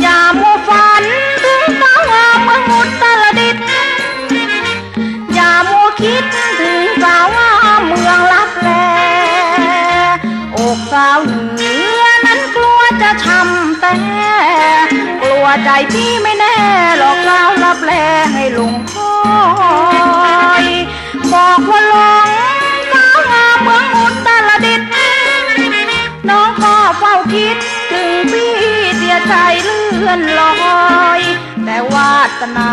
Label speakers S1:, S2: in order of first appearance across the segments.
S1: อย่ามัวฝันถึงสาวงามเมืองอุตรดิตถ์อย่ามัวคิดถึงสาวงามเมืองลับแลอกสาวเหนือนั้นกลัวจะช้ำแต่ กลัวใจพี่ไม่แน่หลอกสาวลับแลให้หลงคอ คิดถึงพี่เสียใจเลื่อนลอย แต่วาสนา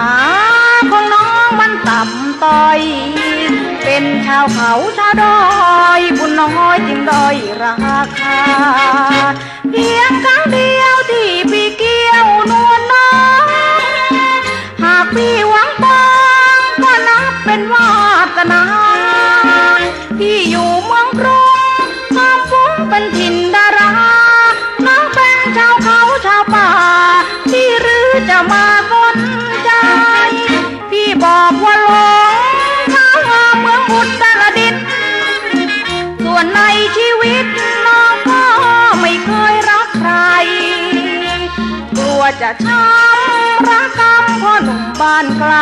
S1: ของน้องมันต่ำต้อย เป็นชาวเขาชาวดอยบุญน้อยจึงด้อยราคา เพียงครั้งเดียวที่พี่เกี่ยวนวลน้อง หากพี่หวังปองก็นับเป็นวาสนา พี่อยู่ วนในชีวิตน้องก็ไม่เคยรักใคร กลัวจะช้ำรักกรรมพ่อหนุ่มบ้านไกล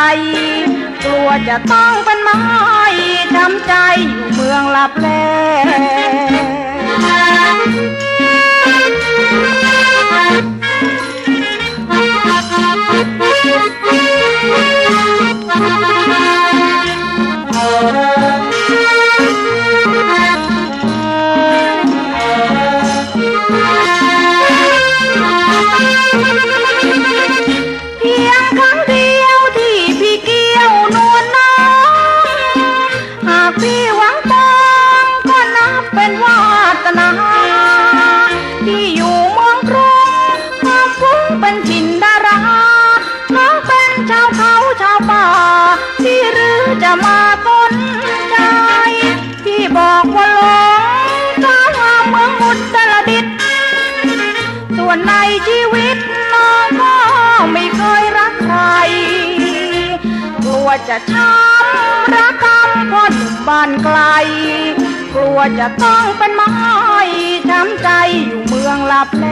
S1: กลัวจะต้องเป็นไม้ช้ำใจอยู่เมืองลับแลเถิ่นดาราน้องเป็นชาวเขาชาวป่า ที่หรือจะมาสนใจพี่บอกว่าหลงสาวงาเมืองอุตรดิต ส่วนในชีวิตน้องก็ไม่เคยรักใคร กลัวจะช้ำรักกรรมเพ่อนบ้านไกล กลัวจะต้องเป็นไม้ช้ำใจอยู่เมืองลับแล